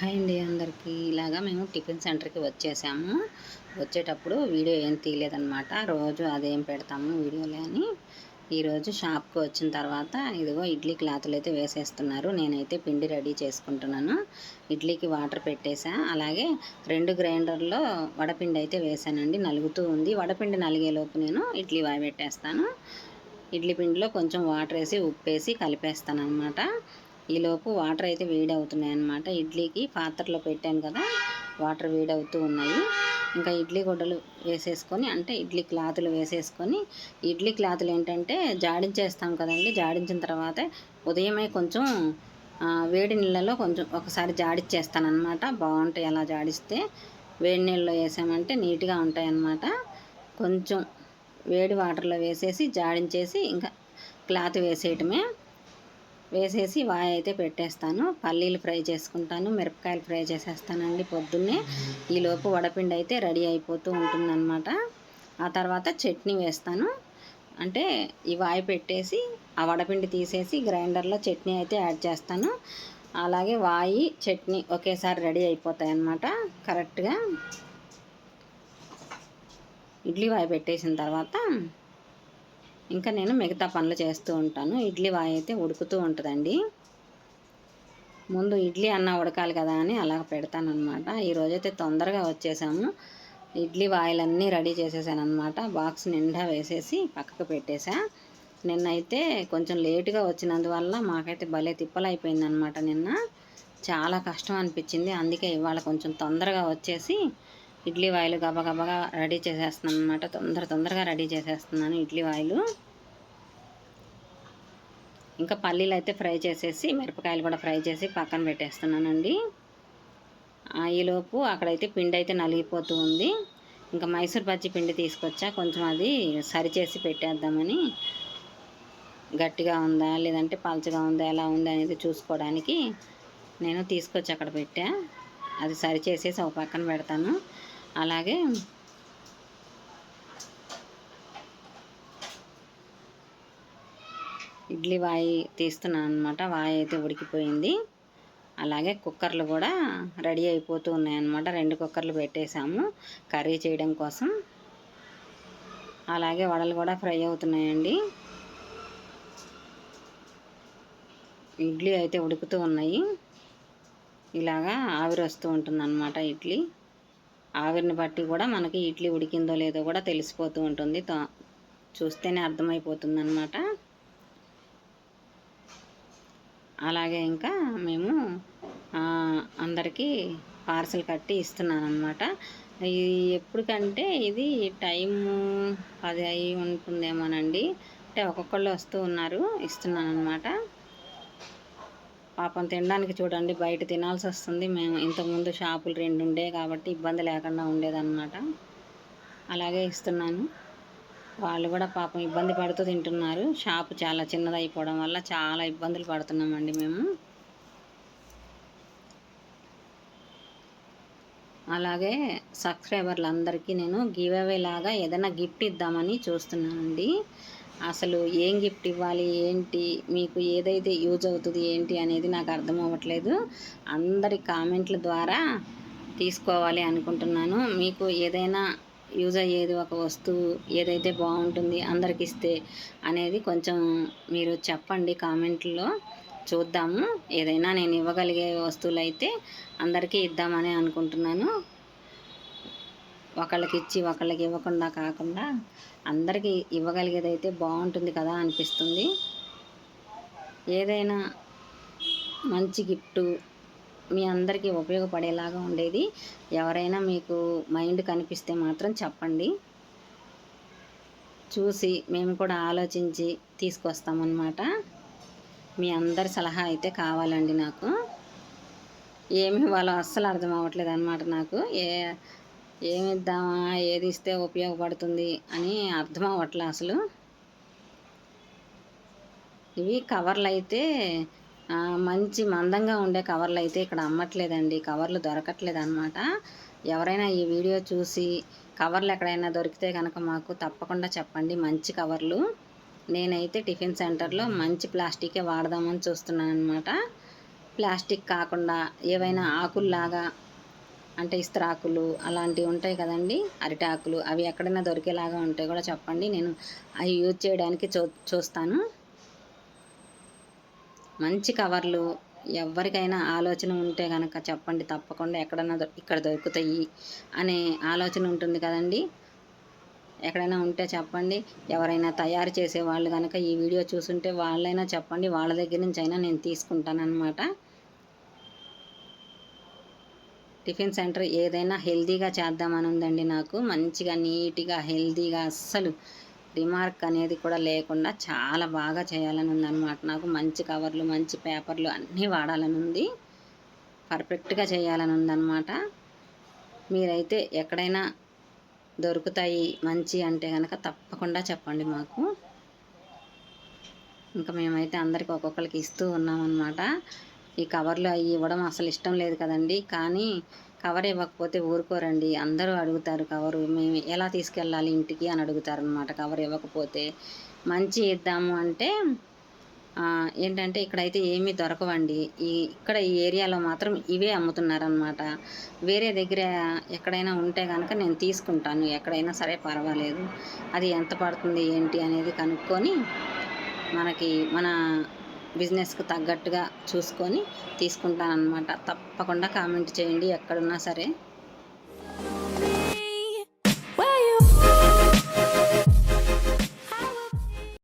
Hi అండి అందరికీ. ఇలాగా మేము టిఫిన్ సెంటర్కి వచ్చేసాము. వచ్చేటప్పుడు వీడియో ఏం తీయలేదనమాట రోజు అదేం పెడతాము వీడియోలే అని. ఈరోజు షాప్కి వచ్చిన తర్వాత ఇదిగో ఇడ్లీ క్లాతులు అయితే వేసేస్తున్నారు. నేనైతే పిండి రెడీ చేసుకుంటున్నాను. ఇడ్లీకి వాటర్ పెట్టేసా. అలాగే రెండు గ్రైండర్లో వడపిండి అయితే వేసానండి. నలుగుతూ ఉంది. వడపిండి నలిగేలోపు నేను ఇడ్లీ వాయి పెట్టేస్తాను ఇడ్లీ పిండిలో కొంచెం వాటర్ వేసి ఉప్పేసి కలిపేస్తాను అనమాట ఈలోపు వాటర్ అయితే వేడి అవుతున్నాయి అన్నమాట. ఇడ్లీకి పాత్రలో పెట్టాను కదా వాటర్ వేడి అవుతూ ఉన్నాయి. ఇంకా ఇడ్లీ గుడ్డలు వేసేసుకొని అంటే ఇడ్లీ క్లాతులు వేసేసుకొని ఇడ్లీ క్లాతులు ఏంటంటే జాడించేస్తాం కదండి. జాడించిన తర్వాత ఉదయమే కొంచెం వేడి నీళ్ళలో కొంచెం ఒకసారి జాడిచ్చేస్తానమాట బాగుంటాయి అలా జాడిస్తే. వేడి నీళ్ళలో వేసామంటే నీట్గా ఉంటాయి అన్నమాట కొంచెం వేడి వాటర్లో వేసేసి జాడించేసి ఇంకా క్లాత్ వేసేయటమే. వేసేసి వాయి అయితే పెట్టేస్తాను. పల్లీలు ఫ్రై చేసుకుంటాను. మిరపకాయలు ఫ్రై చేసేస్తానండి పొద్దున్నే. ఈలోపు వడపిండి అయితే రెడీ అయిపోతూ ఉంటుందన్నమాట. ఆ తర్వాత చట్నీ వేస్తాను. అంటే ఈ వాయి పెట్టేసి ఆ వడపిండి తీసేసి గ్రైండర్లో చట్నీ అయితే యాడ్ చేస్తాను. అలాగే వాయి చట్నీ ఒకేసారి రెడీ అయిపోతాయి అన్నమాట కరెక్ట్గా. ఇడ్లీ వాయి పెట్టేసిన తర్వాత ఇంకా నేను మిగతా పనులు చేస్తూ ఉంటాను. ఇడ్లీ వాయి అయితే ఉడుకుతూ ఉంటుందండి. ముందు ఇడ్లీ అన్న ఉడకాలి కదా అని అలా పెడతాను అనమాట ఈరోజైతే తొందరగా వచ్చేసాము. ఇడ్లీ వాయిలన్నీ రెడీ చేసేసాను అనమాట బాక్స్ నిండా వేసేసి పక్కకు పెట్టేసా. నిన్నైతే కొంచెం లేటుగా వచ్చినందువల్ల మాకైతే భలే తిప్పలైపోయిందనమాట నిన్న. చాలా కష్టం అనిపించింది. అందుకే ఇవాళ కొంచెం తొందరగా వచ్చేసి ఇడ్లీ వాయిలు గబగబగా రెడీ చేసేస్తున్నాను అనమాట తొందర తొందరగా రెడీ చేసేస్తున్నాను ఇడ్లీ వాయిలు. ఇంకా పల్లీలు అయితే ఫ్రై చేసేసి మిరపకాయలు కూడా ఫ్రై చేసి పక్కన పెట్టేస్తున్నానండి. ఈలోపు అక్కడైతే పిండి అయితే నలిగిపోతూ ఉంది. ఇంకా మైసూర్ బజ్జీ పిండి తీసుకొచ్చా కొంచెం అది సరిచేసి పెట్టేద్దామని. గట్టిగా ఉందా లేదంటే పలచగా ఉందా ఎలా ఉందా అనేది చూసుకోవడానికి నేను తీసుకొచ్చి అక్కడ పెట్టా. అది సరిచేసేసి ఒక పక్కన పెడతాను. అలాగే ఇడ్లీ వాయి తీస్తున్నాను అనమాట వాయి అయితే ఉడికిపోయింది. అలాగే కుక్కర్లు కూడా రెడీ అయిపోతూ ఉన్నాయన్నమాట. రెండు కుక్కర్లు పెట్టేశాము కర్రీ చేయడం కోసం. అలాగే వడలు కూడా ఫ్రై అవుతున్నాయండి. ఇడ్లీ అయితే ఉడుకుతూ ఉన్నాయి. ఇలాగా ఆవిరి వస్తూ ఉంటుంది అన్నమాట ఇడ్లీ. ఆవిరిని బట్టి కూడా మనకి ఇడ్లీ ఉడికిందో లేదో కూడా తెలిసిపోతూ ఉంటుంది. చూస్తేనే అర్థమైపోతుంది అనమాట అలాగే ఇంకా మేము అందరికీ పార్సల్ కట్టి ఇస్తున్నాను అనమాట ఇది ఎప్పటికంటే ఇది టైము పది అయి ఉంటుందేమోనండి. అంటే ఒక్కొక్కళ్ళు వస్తూ ఉన్నారు ఇస్తున్నాను అనమాట పాపం తినడానికి చూడండి బయట తినాల్సి వస్తుంది. మేము ఇంతకుముందు షాపులు రెండు ఉండే కాబట్టి ఇబ్బంది లేకుండా ఉండేదన్నమాట. అలాగే ఇస్తున్నాను. వాళ్ళు కూడా పాపం ఇబ్బంది పడుతూ తింటున్నారు. షాపు చాలా చిన్నదైపోవడం వల్ల చాలా ఇబ్బందులు పడుతున్నామండి మేము. అలాగే సబ్స్క్రైబర్లందరికీ నేను గివ్ అవే లాగా ఏదైనా గిఫ్ట్ ఇద్దామని చూస్తున్నానండి. అసలు ఏం గిఫ్ట్ ఇవ్వాలి ఏంటి మీకు ఏదైతే యూజ్ అవుతుంది ఏంటి అనేది నాకు అర్థం అవ్వట్లేదు. అందరి కామెంట్ల ద్వారా తీసుకోవాలి అనుకుంటున్నాను. మీకు ఏదైనా యూజ్ అయ్యేది ఒక వస్తువు ఏదైతే బాగుంటుంది అందరికి ఇస్తే అనేది కొంచెం మీరు చెప్పండి కామెంట్లో చూద్దాము. ఏదైనా నేను ఇవ్వగలిగే వస్తువులు అయితే అందరికీ ఇద్దామని అనుకుంటున్నాను. ఒకళ్ళకి ఇచ్చి ఒకళ్ళకి ఇవ్వకుండా కాకుండా అందరికీ ఇవ్వగలిగేదైతే బాగుంటుంది కదా అనిపిస్తుంది. ఏదైనా మంచి గిఫ్ట్ మీ అందరికీ ఉపయోగపడేలాగా ఉండేది. ఎవరైనా మీకు మైండ్ కనిపిస్తే మాత్రం చెప్పండి. చూసి మేము కూడా ఆలోచించి తీసుకొస్తామన్నమాట. మీ అందరి సలహా అయితే కావాలండి నాకు. ఏమి వాళ్ళు అస్సలు అర్థం అవ్వట్లేదు అనమాట నాకు. ఏ ఏమి ఇద్దామా ఏది ఇస్తే ఉపయోగపడుతుంది అని అర్థం అవ్వట్లే అసలు. ఇవి కవర్లు అయితే మంచి మందంగా ఉండే కవర్లు అయితే ఇక్కడ అమ్మట్లేదండి. కవర్లు దొరకట్లేదు అనమాట ఎవరైనా ఈ వీడియో చూసి కవర్లు ఎక్కడైనా దొరికితే కనుక మాకు తప్పకుండా చెప్పండి. మంచి కవర్లు. నేనైతే టిఫిన్ సెంటర్లో మంచి ప్లాస్టికే వాడదామని చూస్తున్నాను అనమాట ప్లాస్టిక్ కాకుండా ఏవైనా ఆకుల్లాగా అంటే ఇస్త్రాకులు అలాంటివి ఉంటాయి కదండి అరిటాకులు అవి ఎక్కడైనా దొరికేలాగా ఉంటే కూడా చెప్పండి నేను అవి యూజ్ చేయడానికి చూ చూస్తాను. మంచి కవర్లు ఎవరికైనా ఆలోచన ఉంటే కనుక చెప్పండి తప్పకుండా ఎక్కడన్నా ఇక్కడ దొరుకుతాయి అనే ఆలోచన ఉంటుంది కదండి. ఎక్కడైనా ఉంటే చెప్పండి ఎవరైనా తయారు చేసే వాళ్ళు కనుక ఈ వీడియో చూసుంటే వాళ్ళైనా చెప్పండి వాళ్ళ దగ్గర నుంచి అయినా నేను తీసుకుంటాను అనమాట టిఫిన్ సెంటర్ ఏదైనా హెల్తీగా చేద్దామని ఉందండి నాకు. మంచిగా నీట్గా హెల్తీగా అస్సలు రిమార్క్ అనేది కూడా లేకుండా చాలా బాగా చేయాలని ఉందన్నమాట నాకు మంచి కవర్లు మంచి పేపర్లు అన్నీ వాడాలని ఉంది పర్ఫెక్ట్గా చేయాలని ఉందన్నమాట మీరైతే ఎక్కడైనా దొరుకుతాయి మంచి అంటే కనుక తప్పకుండా చెప్పండి మాకు. ఇంకా మేమైతే అందరికి ఒక్కొక్కరికి ఇస్తూ ఉన్నామన్నమాట. ఈ కవర్లు అవి ఇవ్వడం అసలు ఇష్టం లేదు కదండి. కానీ కవర్ ఇవ్వకపోతే ఊరుకోరండి. అందరూ అడుగుతారు కవరు మేము ఎలా తీసుకెళ్ళాలి ఇంటికి అని అడుగుతారు అనమాట కవర్ ఇవ్వకపోతే. మంచి ఇద్దాము అంటే ఏంటంటే ఇక్కడైతే ఏమీ దొరకవండి. ఈ ఇక్కడ ఈ ఏరియాలో మాత్రం ఇవే అమ్ముతున్నారనమాట వేరే దగ్గర ఎక్కడైనా ఉంటే కనుక నేను తీసుకుంటాను. ఎక్కడైనా సరే పర్వాలేదు. అది ఎంత పడుతుంది ఏంటి అనేది కనుక్కొని మనకి మన బిజినెస్కు తగ్గట్టుగా చూసుకొని తీసుకుంటాను అనమాట తప్పకుండా కామెంట్ చేయండి ఎక్కడున్నా సరే.